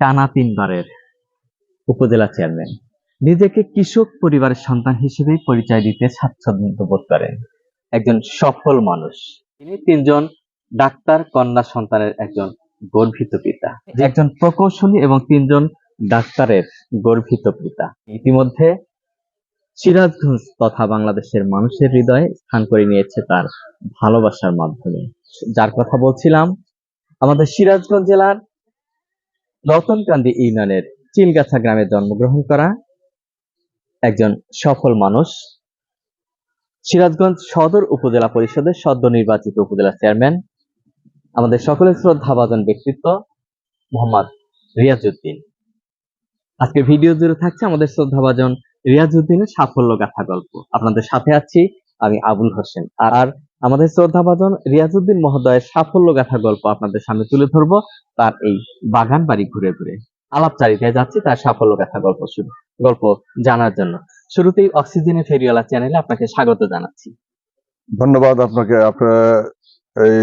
টানা তিনবারের উপজেলা চেয়ারম্যান। নিজেকে কৃষক পরিবারের সন্তান হিসেবেই পরিচয় দিতে স্বাচ্ছন্দ্য বোধ করেন। একজন সফল মানুষ। তিনি তিনজন ডাক্তার কন্যা সন্তানের একজন গর্ভিত পিতা। একজন প্রকৌশলী এবং তিনজন ডাক্তারের গর্ভিত পিতা। ইতিমধ্যে সিরাজগঞ্জ তথা বাংলাদেশের মানুষের হৃদয়ে স্থান করে নিয়েছে তার ভালোবাসার মাধ্যমে। যার কথা বলছিলাম, আমাদের সিরাজগঞ্জ জেলার রতনকান্দি ইউনিয়নের চিলগাছা গ্রামে জন্মগ্রহণ করা একজন সফল মানুষ। সিরাজগঞ্জ সদর উপজেলা পরিষদের সদ্য নির্বাচিত উপজেলা চেয়ারম্যান। আমাদের সকলের শ্রদ্ধাভাজন ব্যক্তিত্ব মোহাম্মদ রিয়াজউদ্দিন। আজকে ভিডিও জুড়ে থাকছে আমাদের শ্রদ্ধাভাজন রিয়াজউদ্দিনের সাফল্য গাথা গল্প। আপনাদের সাথে আছি আমি আবুল হোসেন। আর আর আমাদের শ্রদ্ধাভাজন রিয়াজুদ্দিন মহোদয়ের সাফল্য গাথা গল্প আপনাদের সামনে তুলে ধরবো। তার এই বাগান বাড়ি ঘুরে ঘুরে। আলাপ আলাপচারিতায় যাচ্ছি, তার সাফল্য গাথা গল্প শুরু গল্প জানার জন্য। শুরুতেই অক্সিজেনের ফেরিওয়ালা চ্যানেলে আপনাকে স্বাগত জানাচ্ছি। ধন্যবাদ আপনাকে। আপনার এই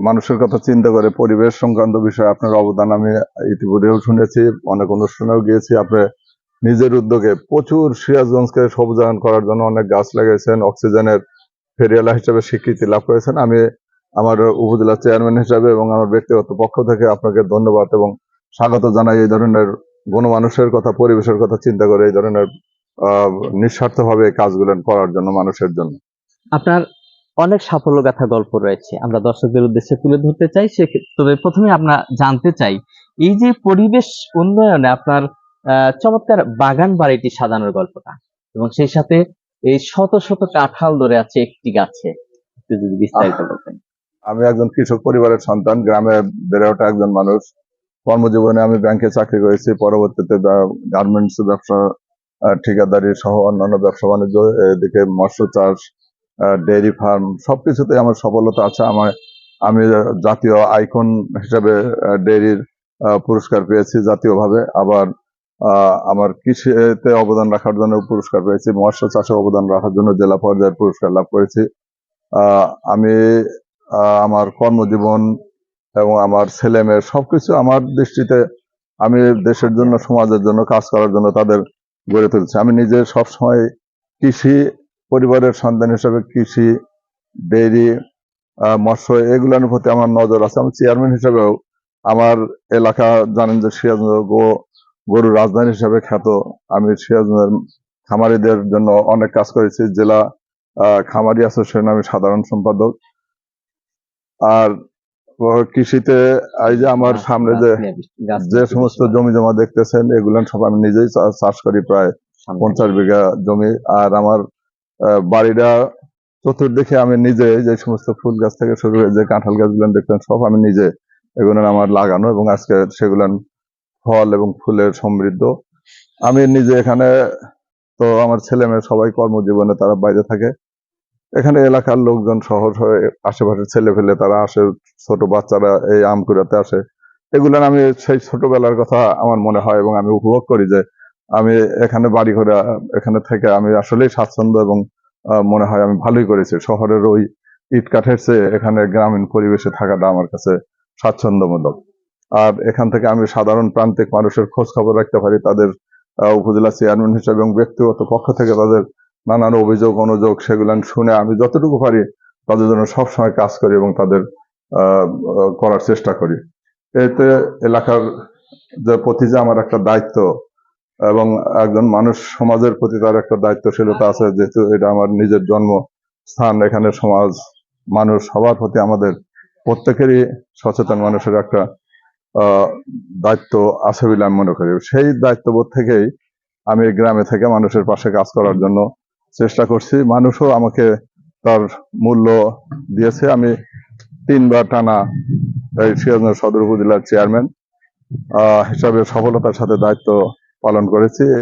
মানুষের কথা চিন্তা করে, পরিবেশ সংক্রান্ত বিষয়ে আপনার অবদান আমি ইতিপূর্বেও শুনেছি, অনেক অনুষ্ঠানেও গিয়েছি। আপনি নিজের উদ্যোগে প্রচুর সিরাজগঞ্জকে সবুজায়ন করার জন্য অনেক গাছ লাগিয়েছেন অক্সিজেনের ফেরিয়ালা হিসেবে স্বীকৃতি লাভ করেছেন। আমি আমার উপজেলা চেয়ারম্যান হিসাবে এবং আমার ব্যক্তিগত পক্ষ থেকে আপনাকে ধন্যবাদ এবং স্বাগত জানাই। এই ধরনের গণমানুষের কথা, পরিবেশের কথা চিন্তা করে এই ধরনের নিঃস্বার্থভাবে কাজগুলো করার জন্য মানুষের জন্য। আপনার অনেক সাফল্য গাথা গল্প রয়েছে। আমরা দর্শকদের উদ্দেশ্যে তুলে ধরতে চাই, সে- তবে প্রথমে আমরা জানতে চাই, এই যে পরিবেশ উন্নয়নে আপনার চমৎকার বাগান বাড়িটি সাজানোর গল্পটা এবং সেই সাথে এই শত শত কাঁঠাল ধরে আছে একটি গাছে। একটু যদি বিস্তারিত বলতেন। আমি একজন কৃষক পরিবারের সন্তান গ্রামে বেড়ে ওঠা একজন মানুষ। কর্মজীবনে আমি ব্যাংকে চাকরি করেছি পরবর্তীতে গার্মেন্টস ব্যবসা ঠিকাদারি সহ অন্যান্য ব্যবসা বাণিজ্য এদিকে মৎস্য চাষ ডেয়ারি ফার্ম সবকিছুতে আমার সফলতা আছে। আমার আমি জাতীয় আইকন হিসেবে ডেয়ারির পুরস্কার পেয়েছি জাতীয়ভাবে। আবার আমার কৃষিতে অবদান রাখার জন্য পুরস্কার পেয়েছি, মৎস্য চাষে অবদান রাখার জন্য জেলা পর্যায়ের পুরস্কার লাভ করেছি। আমি আমার কর্মজীবন এবং আমার ছেলে মেয়ে সবকিছু আমার দৃষ্টিতে আমি দেশের জন্য, সমাজের জন্য, কাজ করার জন্য তাদের গড়ে তুলছি। আমি নিজে সবসময় কৃষি পরিবারের সন্তান হিসেবে কৃষি, ডেইরি মৎস্য এগুলোর প্রতি আমার নজর আছে। আমি চেয়ারম্যান হিসেবেও আমার এলাকা জানেন যে সিরাজগঞ্জ গো গরুর রাজধানী হিসাবে খ্যাত। আমি সিরাজগঞ্জের খামারিদের জন্য অনেক কাজ করেছি। জেলা খামারি অ্যাসোসিয়েশন আমি সাধারণ সম্পাদক। আর কৃষিতে এই যে আমার সামনে যে যে সমস্ত জমি জমা দেখতেছেন এগুলো সব আমি নিজেই চাষ করি প্রায় পঞ্চাশ বিঘা জমি। আর আমার বাড়িটা চতুর্দিকে আমি নিজে যে সমস্ত ফুল গাছ থেকে শুরু হয়ে যে কাঁঠাল গাছগুলো দেখতেন সব আমি নিজে এগুলো আমার লাগানো এবং আজকে সেগুলো ফল এবং ফুলের সমৃদ্ধ। আমি নিজে এখানে, তো আমার ছেলে মেয়ে সবাই কর্মজীবনে তারা বাইরে থাকে। এখানে এলাকার লোকজন শহর হয়ে আশেপাশের ছেলে ফেলে তারা আসে, ছোট বাচ্চারা এই আম কুড়াতে আসে। এগুলো আমি সেই ছোটবেলার কথা আমার মনে হয় এবং আমি উপভোগ করি যে আমি এখানে বাড়ি ঘরে, এখানে থেকে আমি আসলেই স্বাচ্ছন্দ্য এবং মনে হয় আমি ভালোই করেছি। শহরের ওই ইট কাঠের চেয়ে এখানে গ্রামীণ পরিবেশে থাকাটা আমার কাছে স্বাচ্ছন্দ্যমূলক। আর এখান থেকে আমি সাধারণ প্রান্তিক মানুষের খোঁজ খবর রাখতে পারি, তাদের উপজেলা চেয়ারম্যান হিসেবে এবং ব্যক্তিগত পক্ষ থেকে তাদের নানান অভিযোগ, অনুযোগ সেগুলো শুনে আমি যতটুকু পারি তাদের জন্য সবসময় কাজ করি এবং তাদের করার চেষ্টা করি। এতে এলাকার যে প্রতি যে আমার একটা দায়িত্ব এবং একজন মানুষ সমাজের প্রতি তার একটা দায়িত্বশীলতা আছে, যেহেতু এটা আমার নিজের জন্ম স্থান এখানে সমাজ, মানুষ সবার প্রতি আমাদের প্রত্যেকেরই সচেতন মানুষের একটা দায়িত্ব আছে বলে আমি মনে করি। সেই দায়িত্ববোধ থেকেই আমি গ্রামে থেকে মানুষের পাশে কাজ করার জন্য চেষ্টা করছি। মানুষও আমাকে তার মূল্য দিয়েছে। আমি তিনবার টানা এই সিরাজগঞ্জ সদর উপজেলার চেয়ারম্যান হিসাবে সফলতার সাথে দায়িত্ব পালন করেছি।